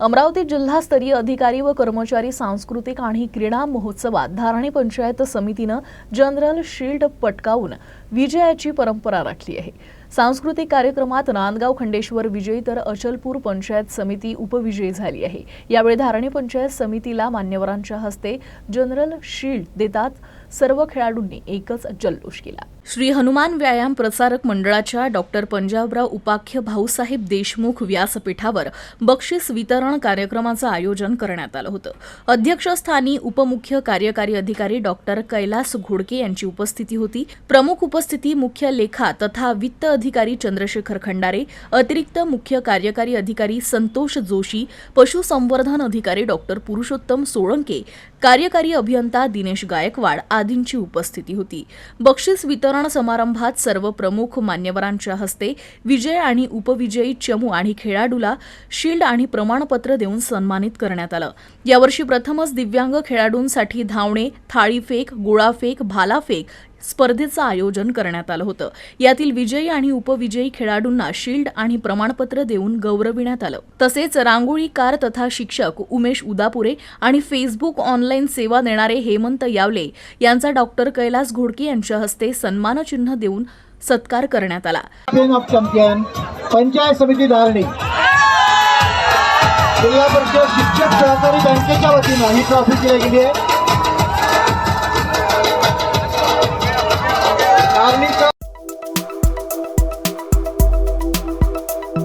अमरावती जिल्हास्तरीय अधिकारी व कर्मचारी सांस्कृतिक आणि क्रीडा महोत्सवात धारणी पंचायत समितीनं जनरल शील्ड पटकावून विजयाची परंपरा राखली आहे. सांस्कृतिक कार्यक्रमात नांदगाव खंडेश्वर विजयी तर अचलपूर पंचायत समिती उपविजयी झाली आहे. यावेळी धारणी पंचायत समितीला मान्यवरांच्या हस्ते जनरल शील्ड देतात. सर्व खेळाडूंनी एकच जल्लोष केला. श्री हनुमान व्यायाम प्रसारक मंडळाच्या डॉक्टर पंजाबराव उपाख्य भाऊसाहेब देशमुख व्यासपीठावर बक्षीस वितरण कार्यक्रमाचं आयोजन करण्यात आलं होतं. अध्यक्षस्थानी उपमुख्य कार्यकारी अधिकारी डॉक्टर कैलास घोडके यांची उपस्थिती होती. प्रमुख उपस्थिती मुख्य लेखा तथा वित्त अधिकारी चंद्रशेखर खंडारे अतिरिक्त मुख्य कार्यकारी अधिकारी संतोष जोशी पशुसंवर्धन अधिकारी डॉक्टर पुरुषोत्तम सोळंके कार्यकारी अभियंता दिनेश गायकवाड आदींची उपस्थिती होती. बक्षीस वितरण समारंभात सर्व प्रमुख मान्यवरांच्या हस्ते विजय आणि उपविजयी चमू आणि खेळाडूला शील्ड आणि प्रमाणपत्र देऊन सन्मानित करण्यात आलं. यावर्षी प्रथमच दिव्यांग खेळाडूंसाठी धावणे थाळीफेक गोळाफेक भालाफेक स्पर्धेचं आयोजन करण्यात आलं होतं. यातील विजयी आणि उपविजयी खेळाडूंना शील्ड आणि प्रमाणपत्र देऊन गौरविण्यात आलं. तसेच रांगोळी कार तथा शिक्षक उमेश उदापुरे आणि फेसबुक ऑनलाईन सेवा देणारे हेमंत यावले यांचा डॉक्टर कैलास घोडके यांच्या हस्ते सन्मानचिन्ह देऊन सत्कार करण्यात आला. ऑफ चॅम्पियन पंचायत समिती धारणी. जिल्हा परिषद शिक्षक सहकारी बँकेच्या वतीनं ही ट्रॉफी दिली गेली आहे.